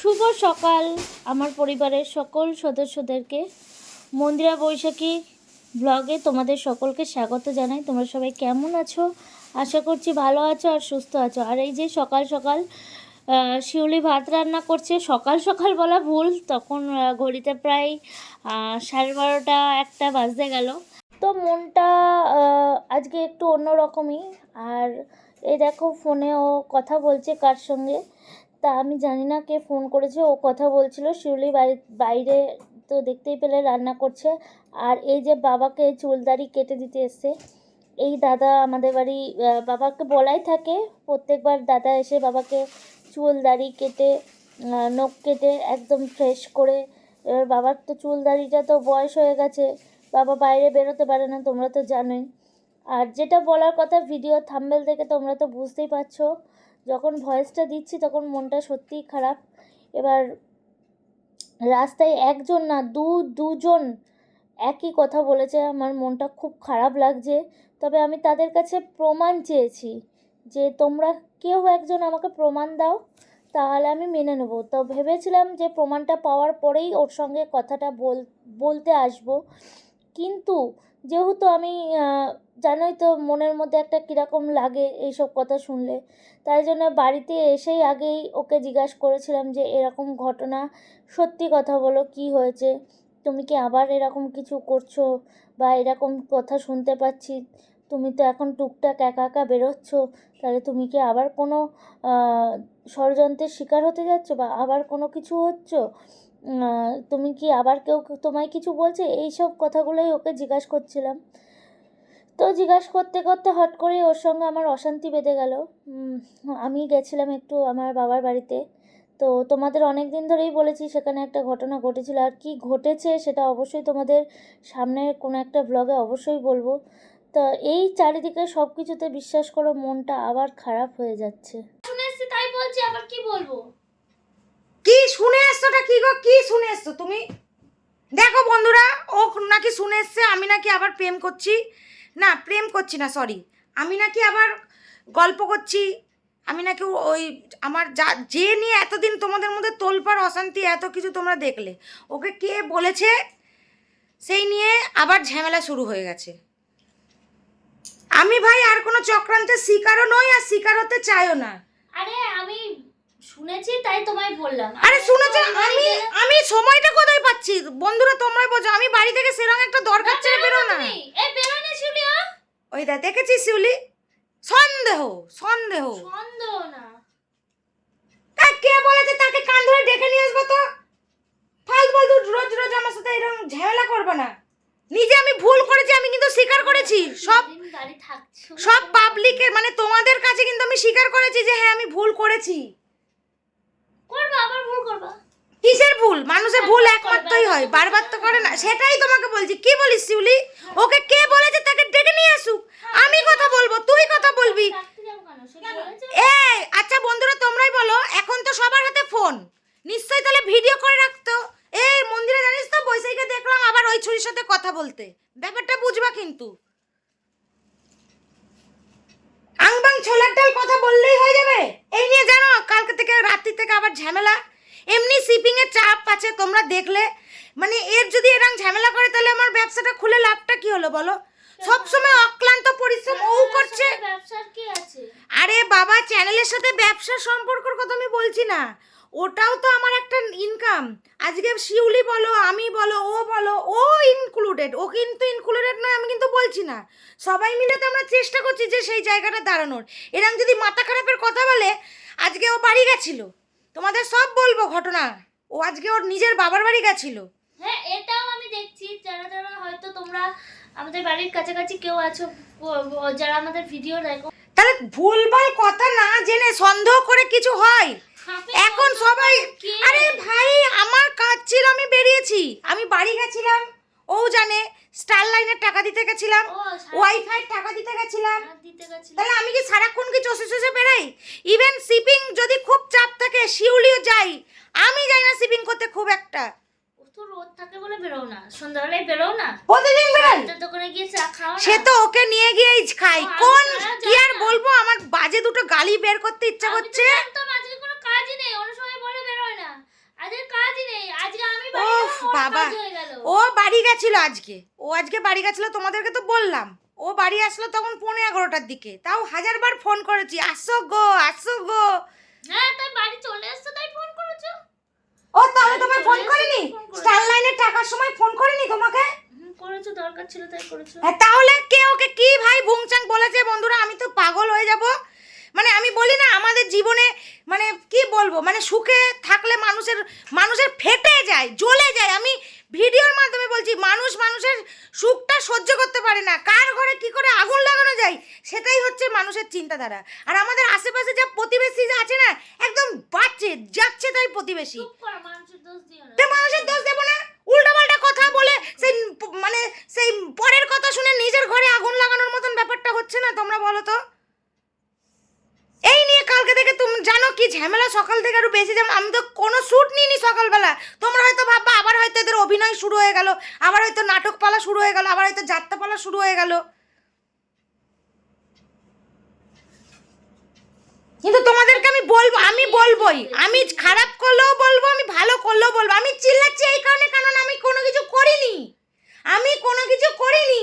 শুভ সকাল আমার পরিবারের সকল সদস্যদেরকে। মন্দিরা বৈশাখী ব্লগে তোমাদের সকলকে স্বাগত জানাই। তোমরা সবাই কেমন আছো? আশা করছি ভালো আছো আর সুস্থ আছো। আর এই যে সকাল সকাল শিউলি ভাত রান্না করছে, সকাল সকাল বলা ভুল, তখন ঘড়িতে প্রায় সাড়ে বারোটা একটা বাজতে গেল। তো মনটা আজকে একটু অন্যরকমই। আর এই দেখো ফোনে ও কথা বলছে কার সঙ্গে। তা আমি জানি না কে ফোন করেছে, ও কথা বলছিল, শিউলি বাইরে তো দেখতেই পেলে রান্না করছে। আর এই যে বাবাকে চুলদাড়ি কেটে দিতে এসছে, এই দাদা আমাদের বাড়ি বাবাকে বলাই থাকে, প্রত্যেকবার দাদা এসে বাবাকে চুল দাড়ি কেটে নখ কেটে একদম ফ্রেশ করে, এবার বাবার তো চুল দাড়িটা তো বয়স হয়ে গেছে, বাবা বাইরে বেরোতে পারে না, তোমরা তো জানোই। আর যেটা বলার কথা ভিডিও থাম্বেল থেকে তোমরা তো বুঝতেই পারছ। যখন ভয়েসটা দিচ্ছি তখন মনটা সত্যিই খারাপ। এবার রাস্তায় একজন না, দু, দুজন একই কথা বলেছে। আমার মনটা খুব খারাপ লাগছে। তবে আমি তাদের কাছে প্রমাণ চেয়েছি যে তোমরা কেউ একজন আমাকে প্রমাণ দাও, তাহলে আমি মেনে নেব। তো ভেবেছিলাম যে প্রমাণটা পাওয়ার পরেই ওর সঙ্গে কথাটা বল, বলতে আসব। কিন্তু যেহেতু আমি জানোই তো মনের মধ্যে একটা কীরকম লাগে এইসব কথা শুনলে। তাই জন্য বাড়িতে এসেই আগেই ওকে জিজ্ঞাসা করেছিলাম যে, এরকম ঘটনা সত্যি কথা বলো, কি হয়েছে? তুমি কি আবার এরকম কিছু করছ? বা এরকম কথা শুনতে পাচ্ছি? তুমি তো এখন টুকটাক একা একা বেরোচ্ছ। তাহলে তুমি কি আবার কোনো ষড়যন্ত্রের শিকার হতে যাচ্ছ? বা আবার কোনো কিছু হচ্ছ? তুমি কি আবার কেউ তোমায় কিছু বলছে? এই সব কথাগুলোই ওকে জিজ্ঞাসা করছিলাম। তো জিজ্ঞাসা করতে করতে হট করে ওর সঙ্গে আমার অশান্তি বেঁধে গেল। আমি গেছিলাম একটু আমার বাবার বাড়িতে। তো তোমাদের অনেক দিন ধরেই বলেছি সেখানে একটা ঘটনা ঘটেছিল। আর কি ঘটেছে সেটা অবশ্যই তোমাদের সামনে কোনো একটা ব্লগে অবশ্যই বলব। তো এই চারিদিকে সব কিছুতে বিশ্বাস করো, মনটা আবার খারাপ হয়ে যাচ্ছে। শুনে এসছি তাই বলছি, আবার কি বলব? কি শুনে এসছোটা? কি গো? কি শুনে এসছো তুমি? দেখো বন্ধুরা, ও নাকি শুনে এসছে, আমি নাকি আবার প্রেম করছি। না, প্রেম করছি না সরি আমি নাকি আবার গল্প করছি। আমি নাকি ওই আমার যা, যে নিয়ে এতদিন তোমাদের মধ্যে তোলপাড়, অশান্তি, এত কিছু তোমরা দেখলে, ওকে কে বলেছে? সেই নিয়ে আবার ঝামেলা শুরু হয়ে গেছে। আমি ভাই আর কোনো চক্রান্তের শিকারও নই, আর শিকার হতে চাইও না। আরে, আমি শুনেছি তাই তোমায় বললাম। আরে শুনেছো আমি আমি সময়টা কোথায় পাচ্ছি? বন্ধুরা তোমরা বোঝো আমি বাড়ি থেকে সেরকম একটা দরকার ছেড়ে বেরো না। এই বেরো না শিউলিয়া ওই দা দেখেছিস শিউলি? সন্দেহ সন্দেহ। সন্দেহ না। তা কে বলেছে তাকে কান ধরে ডেকে নিয়ে আসব তো? ফালতু ফালতু রোজ রোজ আমার সাথে এরকম ঝামেলা করবে না। নিজে আমি ভুল করেছি আমি কিন্তু স্বীকার করেছি। সব সব পাবলিকের মানে তোমাদের কাছে কিন্তু আমি স্বীকার করেছি যে হ্যাঁ আমি ভুল করেছি। করবা আবার ভুল করবা? কিসের ভুল? মানুষের ভুল একমাত্রই হয় বারবার তো করে না। সেটাই তোমাকে বলছি। কি বলিস শিউলি? ওকে কে বলেছে তাকে ডেকে নিয়ে আসুক আমি কথা বলব তুই কথা বলবি। এই আচ্ছা বন্ধুরা তোমরাই বলো এখন তো সবার হাতে ফোন। নিশ্চয়ই তাহলে ভিডিও করে রাখতো। এই মন্দিরে জানিস তো বৈশাখীকে দেখলাম আবার ওই ছুরির সাথে কথা বলতে। ব্যাপারটা বুঝবা কিন্তু। আংবাং ছোলার ডাল কথা বললেই হয়ে যাবে। এই নিয়ে জানো কালকে থেকে রাত্রি থেকে আবার ঝামেলা। এমনি শিপিং এর চাপ আছে তোমরা দেখলে। মানে এর যদি এরকম ঝামেলা করে তাহলে আমার ব্যবসাটা খুলে লাভটা কি হলো বলো? সবসময় অক্লান্ত পরিশ্রম ও করছে। আরে বাবা চ্যানেলের সাথে ব্যবসার সম্পর্কের কথা আমি বলছি না। ওটাও তো আমার একটা ইনকাম আজকে শিউলি বলো, আমি বলো, ও বলো, ও ইনক্লুডেড ও কিন্তু ইনক্লুডেড নয়, আমি কিন্তু বলছি না। সবাই মিলে তো আমরা চেষ্টা করছি যে সেই জায়গাটা দাঁড়ানোর। এরকম যদি মাথা খারাপের কথা বলে, আজকে ও বাড়ি গেছিল। তোমাদের সব বলব ঘটনা। ও আজকে ওর নিজের বাবার বাড়ি গেছিল। হ্যাঁ এটাও আমি দেখছি। যারা যারা হয়তো তোমরা আমাদের বাড়ির কাছাকাছি কেউ আছো যারা আমাদের ভিডিও দেখো ভুলভাল কথা না জেনে সন্দেহ করে কিছু হয়। এখন সবাই আরে ভাই আমার কাজ ছিল আমি বেরিয়েছি। আমি বাড়ি গেছিলাম ও জানে স্টার লাইনের টাকা দিতে গেছিলাম ওয়াইফাই টাকা দিতে গেছিলাম। তাহলে আমি কি সারাক্ষণ কি চষে চষে বেরাই ইভেন শিপিং যদি খুব চাপ থাকে শিউলিও যাই। আমি যাই না শিপিং করতে খুব একটা। তো রোদ থাকে বলে বেরো না। সন্ধ্যাবেলায় বেরো না? প্রতিদিন বেরাই দোকানে গিয়ে চা খাও সে তো ওকে নিয়ে গিয়েই খাই কোন কি আর বলব? আমার বাজে দুটো গালি বের করতে ইচ্ছা আমি তো করছে। আজকে কোনো কাজই নেই। অন্য সময় বলে বেরোয় না। বাবা। ও বাড়ি গেছিল আজকে। ও আজকে বাড়ি গেছিল তোমাদেরকে তো বললাম। ও বাড়ি আসলো তখন পৌনে এগারোটার দিকে। তাও হাজারবার ফোন করেছি। আসো গো আসো গো। হ্যাঁ তাই বাড়ি চলে এসছো তাই ফোন করেছ? ও তাহলে তোমায় ফোন করিনি। স্টার লাইনের টাকার সময় ফোন করেনি তোমাকে? করেছ দরকার ছিল তাই করেছ। হ্যাঁ, তাহলে কে ওকে কি ভাই বুংচাং বলেছে বন্ধুরা? আমি তো পাগল হয়ে যাব। মানে আমি বলি না আমাদের জীবনে মানে কি বলব? মানে সুখে থাকলে মানুষের মানুষের ফেটে যায় জ্বলে যায়। আমি ভিডিওর মাধ্যমে বলছি মানুষ মানুষের সুখটা সহ্য করতে পারে না। কার ঘরে কি করে আগুন লাগানো যায় সেটাই হচ্ছে মানুষের চিন্তাধারা। আর আমাদের আশেপাশে যা প্রতিবেশী যা আছে না একদম বাচ্চে যাচ্ছে তাই প্রতিবেশী। মানুষের দোষ দেবো না উল্টাপাল্টা কথা বলে সেই মানে সেই পরের কথা শুনে নিজের ঘরে আগুন লাগানোর মতন ব্যাপারটা হচ্ছে না তোমরা বলো তো? এই নিয়ে কালকে থেকে তুমি জানো কি ঝামেলা? সকাল থেকে আরও বেশি যেমন আমি তো কোনো শ্যুট নিইনি সকালবেলা। তোমরা হয়তো ভাববা, আবার হয়তো এদের অভিনয় শুরু হয়ে গেল, আবার হয়তো নাটক পালা শুরু হয়ে গেল, আবার হয়তো যাত্রা পালা শুরু হয়ে গেল। কিন্তু তোমাদেরকে আমি বলব, আমি বলবোই। আমি খারাপ করলেও বলব, আমি ভালো করলেও বলব। আমি চিল্লাচ্ছি এই কারণে কারণ আমি কোনো কিছু করিনি আমি কোনো কিছু করিনি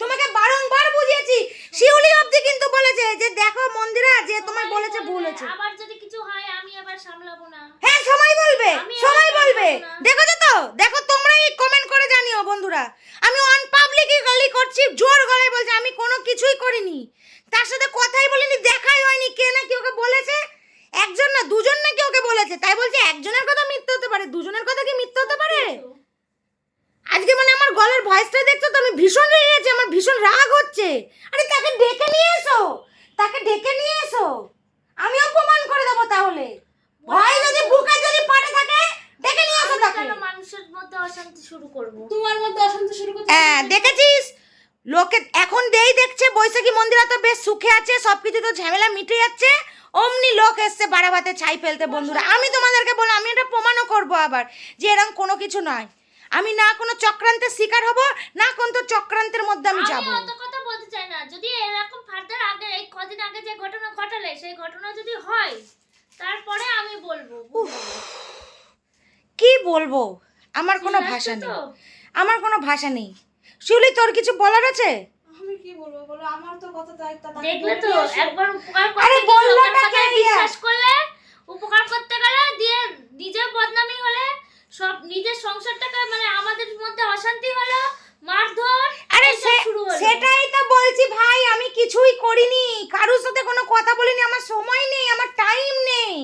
তোমাকে বারংবার বুঝিয়েছি শিউলি অবধি কিন্তু বলেছে যে দেখো মন্দিরা যে তোমায় বলেছে ভুল হয়েছে আবার যদি কিছু হয় আমি আবার সামলাবো না হ্যাঁ সময় বলবে আমি সময় আর বলবে পারব না। দেখো তো দেখো তোমরাই কমেন্ট করে জানিও বন্ধুরা আমি অন পাবলিকই গালি করছি জোর গলায় বলছি আমি কোনো কিছুই করিনি। তার সাথে কথাই বলিনি, দেখাই হয়নি কে নাকি ওকে বলেছে। একজন না, দুজন নাকি ওকে বলেছে। তাই বলছে, একজনের কথা মিথ্যে হতে পারে, দুজনের কথা কি মিথ্যে হতে পারে? আজকে মানে আমার গলার ভয়েসটা দেখছ তো, আমি ভীষণ রেগে গেছি, আমার ভীষণ রাগ হচ্ছে। আরে তাকে ডেকে নিয়ে এসো, তাকে ডেকে নিয়ে এসো আমিও প্রমাণ করে দেবো তাহলে ভয় যদি বুকে যদি পড়ে থাকে ডেকে নিয়ে এসো আমি তাকে কেন মানুষের মধ্যে অশান্তি শুরু করব তোমার মধ্যে অশান্তি শুরু করতে হ্যাঁ দেখেছিস লোকে এখন দেই দেখছে বৈশাখী মন্দিরা তো বেশ সুখে আছে সবকিছু তো ঝামেলা মিটে যাচ্ছে। অমনি লোক এসছে বাড়া ভাতে ছাই ফেলতে বন্ধুরা। আমি তোমাদেরকে বলে আমি এটা প্রমাণও করব আবার যে এরকম কোনো কিছু নয়। আমি না কোনো চক্রান্তের শিকার হব না কোন তো চক্রান্তের মধ্যে আমি যাব। অত কথা বলতে চাই না। যদি এরকম ফার্দার আগে এই কদিন আগে যে ঘটনা ঘটালে সেই ঘটনা যদি হয় তারপরে আমি বলব? কি বলব? আমার কোনো ভাষা নেই। আমার কোনো ভাষা নেই। শিউলি তোর কিছু বলার আছে? কি বলব বলো? আমার তো কথা দায়িত্ব দেখলে তো একবার উপকার আরে বললোটা লোকের কে বিশ্বাস করলে উপকার করতে গেলে দিয়ে নিজের বদনামি হলে সব নিজের সংসারটাকে মানে আমাদের মধ্যে অশান্তি হলো মারধর আরে সেটাই তো বলছি ভাই আমি কিছুই করিনি। কারোর সাথে কোনো কথা বলিনি আমার সময় নেই আমার টাইম নেই।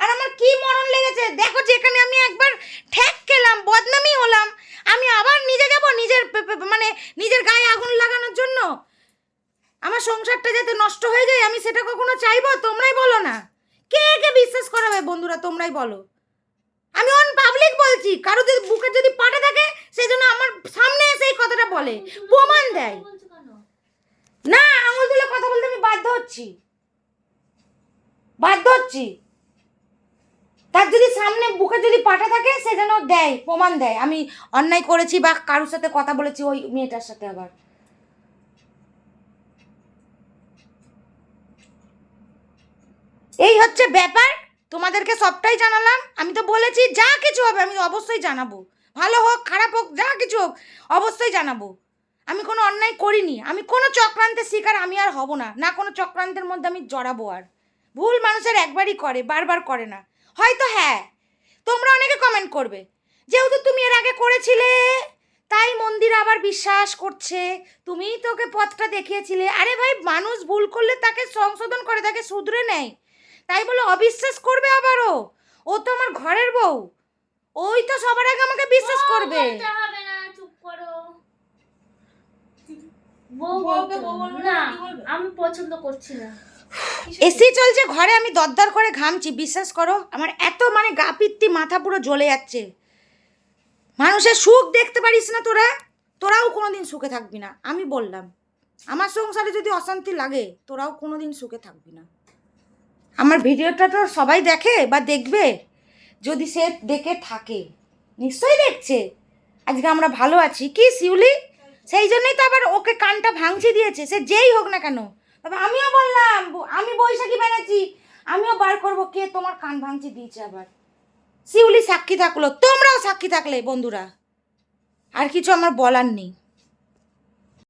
আর আমার কি মরণ লেগেছে? দেখো যেখানে আমি একবার ঠেক খেলাম বদনামি হলাম। আমি আবার নিজে যাব নিজের মানে নিজের গায়ে আগুন লাগানোর জন্য? আমার সংসারটা যাতে নষ্ট হয়ে যায়, আমি সেটা কখনো চাইব? তোমরাই বলো না। কে কে বিশ্বাস করাবে বন্ধুরা, তোমরাই বলো। আমি অন পাবলিক বলছি, কারও যদি বুকে যদি পাটা থাকে সেই জন্য আমার সামনে এসে এই কথাটা বলে। প্রমাণ দেয়। না, আঙুল তুলে কথা বলতে আমি বাধ্য হচ্ছি। বাধ্য হচ্ছি। তার যদি সামনে বুকে যদি পাটা থাকে, সে যেন দেয়, প্রমাণ দেয়। আমি অন্যায় করেছি বা কারোর সাথে কথা বলেছি, ওই মেয়েটার সাথে আবার। এই হচ্ছে ব্যাপার। তোমাদেরকে সবটাই জানালাম। আমি তো বলেছি, যা কিছু হবে আমি অবশ্যই জানাব। ভালো হোক, খারাপ হোক, যা কিছু হোক, অবশ্যই জানাব। আমি কোনো অন্যায় করিনি। আমি কোনো চক্রান্তের শিকার আমি আর হব না। না কোনো চক্রান্তের মধ্যে আমি জড়াবো আর। ভুল মানুষের একবারই করে, বারবার করে না। হয়তো হ্যাঁ। তোমরা অনেকে কমেন্ট করবে। যেহেতু তুমি এর আগে করেছিলে তাই মন্দির আবার বিশ্বাস করছে। তুমিই তোকে পথটা দেখিয়েছিলে। আরে ভাই মানুষ ভুল করলে তাকে সংশোধন করে তাকে শুধরে নেয়। তাই বলে অবিশ্বাস করবে আবারও। ও তো আমার ঘরের বউ। ওই তো সবার আগে আমাকে বিশ্বাস করবে। বলতে হবে না চুপ করো। বউ বলতে বউ বলবে না না, কি বলবে? আমি পছন্দ করছি না। এসি চলছে, ঘরে আমি দরদর করে ঘামছি, বিশ্বাস করো। আমার এত মানে গা পিত্তি, মাথা পুরো জ্বলে যাচ্ছে। মানুষের সুখ দেখতে পারিস না তোরা? তোরাও কোনোদিন সুখে থাকবি না, আমি বললাম। আমার সংসারে যদি অশান্তি লাগে, তোরাও কোনোদিন সুখে থাকবি না। আমার ভিডিওটা তো সবাই দেখে বা দেখবে, যদি সে দেখে থাকে। নিশ্চয়ই দেখছে। আজকে আমরা ভালো আছি। কি, শিউলি? সেই জন্যই তো আবার ওকে কানটা ভাঙচি দিয়েছে। সে যেই হোক না কেন তবে আমিও বললাম আমি বৈশাখী বানাচ্ছি আমিও বার করব। কে তোমার কান ভাঙচি দিয়েছে আবার? শিউলি সাক্ষী থাকল, তোমরাও সাক্ষী থাকলে বন্ধুরা। আর কিছু আমার বলার নেই।